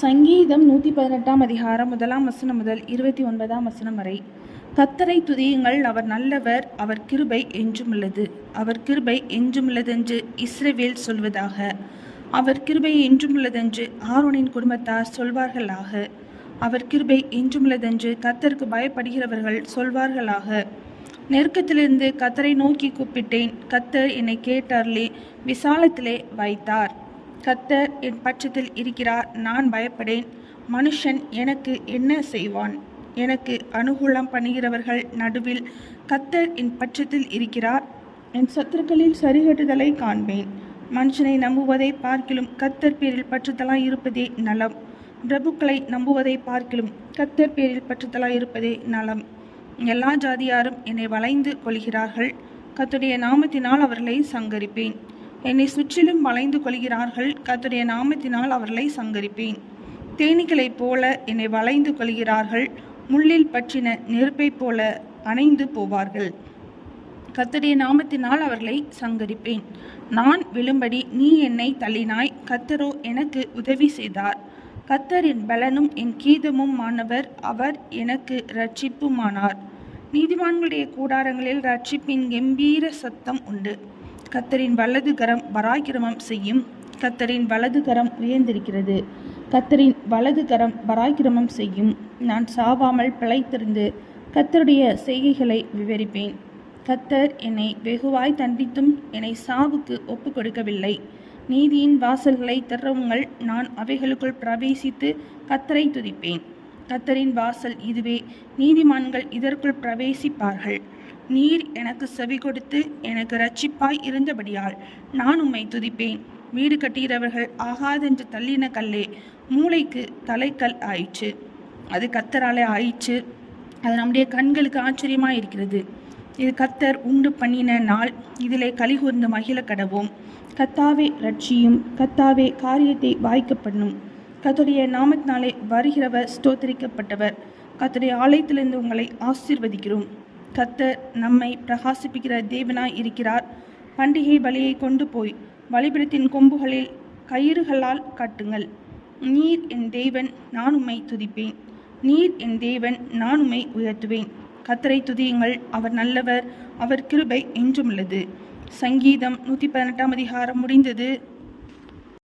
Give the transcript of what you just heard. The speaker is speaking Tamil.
சங்கீதம் நூற்றி பதினெட்டாம் அதிகாரம் முதலாம் வசனம் முதல் இருபத்தி ஒன்பதாம் வசனம் வரை. கத்தரை துதியுங்கள் அவர் நல்லவர் அவர் கிருபை என்றுமுள்ளது. அவர் கிருபை என்றுமுள்ளதென்று இஸ்ரேவேல் சொல்வதாக. அவர் கிருபை என்றுமுள்ளதென்று ஆரோனின் குடும்பத்தார் சொல்வார்களாக. அவர் கிருபை என்றுமுள்ளதென்று கத்தருக்கு பயப்படுகிறவர்கள் சொல்வார்களாக. நெருக்கத்திலிருந்து கத்தரை நோக்கி கூப்பிட்டேன். கத்தர் என்னை கேட்டார்லே விசாலத்திலே வைத்தார். கத்தர் என் பட்சத்தில் இருக்கிறார் நான் பயப்படேன். மனுஷன் எனக்கு என்ன செய்வான்? எனக்கு அனுகூலம் பண்ணுகிறவர்கள் நடுவில் கத்தர் என் பட்சத்தில் இருக்கிறார். என் சத்துருக்களில் சரிகட்டுதலை காண்பேன். மனுஷனை நம்புவதை பார்க்கிலும் கத்தர் பேரில் பற்றுதலாய் இருப்பதே நலம். பிரபுக்களை நம்புவதை பார்க்கிலும் கத்தர் பேரில் பற்றுதலாய் இருப்பதே நலம். எல்லா ஜாதியாரும் என்னை வளைந்து கொள்கிறார்கள். கத்துடைய நாமத்தினால் அவர்களை சங்கரிப்பேன். என்னை சுற்றிலும் வளைந்து கொள்கிறார்கள். கத்துடைய நாமத்தினால் அவர்களை சங்கரிப்பேன். தேனீக்களைப் போல என்னை வளைந்து கொள்கிறார்கள். முள்ளில் பற்றின நெருப்பைப் போல அணைந்து போவார்கள். கத்தருடைய நாமத்தினால் அவர்களை சங்கரிப்பேன். நான் விழும்படி நீ என்னை தள்ளினாய். கத்தரோ எனக்கு உதவி செய்தார். கத்தர் என் பலனும் என் கீதமும் மாணவர். அவர் எனக்கு ரட்சிப்புமானார் நீதிமான்களுடைய கூடாரங்களில் ரட்சிப்பின் கம்பீர சத்தம் உண்டு. கத்தரின் வலது கரம் பராக்கிரமம் செய்யும். கத்தரின் வலது கரம் உயர்ந்திருக்கிறது. கத்தரின் வலது கரம் பராக்கிரமம் செய்யும். நான் சாவாமல் பிழைத்திருந்து கத்தருடைய செய்கைகளை விவரிப்பேன். கத்தர் என்னை வெகுவாய் தண்டித்தும் என்னை சாவுக்கு ஒப்பு கொடுக்கவில்லை நீதியின் வாசல்களை திறவுங்கள். நான் அவைகளுக்குள் பிரவேசித்து கத்தரை துதிப்பேன். கத்தரின் வாசல் இதுவே. நீதிமான்கள் இதற்குள் பிரவேசிப்பார்கள். நீர் எனக்கு செவி கொடுத்து எனக்கு ரட்சிப்பாய் இருந்தபடியால் நான் உம்மை துதிப்பேன். வீடு கட்டுகிறவர்கள் ஆகாதென்று தள்ளின கல்லே மூளைக்கு தலைக்கல் ஆயிற்று. அது கத்தராலே ஆயிற்று. அது நம்முடைய கண்களுக்கு ஆச்சரியமாக இருக்கிறது இது கத்தர் உண்டு பண்ணின நாள். இதிலே கலிகூர்ந்து மகிழ கடவோம். கத்தாவே ரட்சியும் கத்தாவே காரியத்தை வாய்க்க பண்ணும் கத்துடைய நாமத்தினாலே வருகிறவர் ஸ்தோத்தரிக்கப்பட்டவர். கத்துடைய ஆலயத்திலிருந்து உங்களை ஆசீர்வதிக்கிறோம். கத்தர் நம்மை பிரகாசிப்பிக்கிற தேவனாய் இருக்கிறார். பண்டிகை பலியை கொண்டு போய் வழிபடத்தின் கொம்புகளில் கயிறுகளால் கட்டுங்கள். நீர் என் தேவன் நான் உம்மை துதிப்பேன். நீர் என் தேவன் நான் உம்மை உயர்த்துவேன். கத்தரை துதியுங்கள். அவர் நல்லவர் அவர் கிருபை என்றும் உள்ளது. சங்கீதம் நூற்றி பதினெட்டாம் அதிகாரம் முடிந்தது.